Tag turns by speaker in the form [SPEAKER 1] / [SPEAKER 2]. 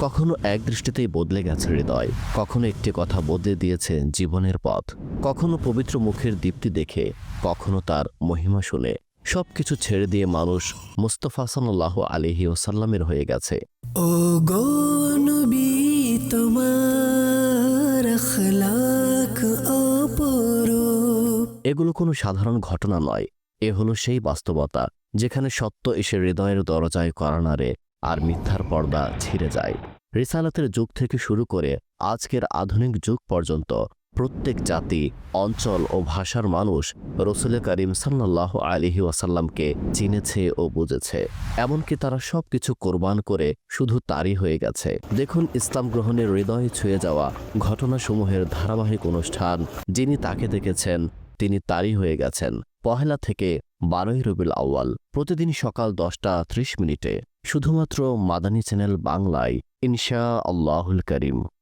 [SPEAKER 1] কখনো এক দৃষ্টিতেই বদলে গেছে হৃদয় কখনো একটি কথা বদলে দিয়েছে জীবনের পথ কখনো পবিত্র মুখের দীপ্তি দেখে কখনো তার মহিমা শুনে। সবকিছু ছেড়ে দিয়ে মানুষ মুস্তফা সাল্লাহ আলিহি ওসাল্লামের হয়ে গেছে।
[SPEAKER 2] ও গো নবী তোমার
[SPEAKER 1] এগুলো কোনো সাধারণ ঘটনা নয় এ হলো সেই বাস্তবতা যেখানে সত্য এসে হৃদয়ের দরজায় করা নাড়ে আর মিথ্যার পর্দা ছিঁড়ে যায়। রিসালাতের যুগ থেকে শুরু করে আজকের আধুনিক যুগ পর্যন্ত প্রত্যেক জাতি, অঞ্চল ও ভাষার মানুষ রসুল করিম সাল্লাহ আলিহি ওয়াসাল্লামকে চিনেছে ও বুঝেছে। এমনকি তারা সব কিছু কোরবান করে শুধু তারই হয়ে গেছে। দেখুন ইসলাম গ্রহণের হৃদয়ে ছুঁয়ে যাওয়া ঘটনাসমূহের ধারাবাহিক অনুষ্ঠান যিনি তাকে দেখেছেন, তিনি তারই হয়ে গেছেন। পহেলা থেকে বারোই রবিউল আউয়াল, প্রতিদিন সকাল দশটা ত্রিশ মিনিটে। শুধুমাত্র মাদানী চ্যানেল বাংলায় ইনশা আল্লাহুল করিম।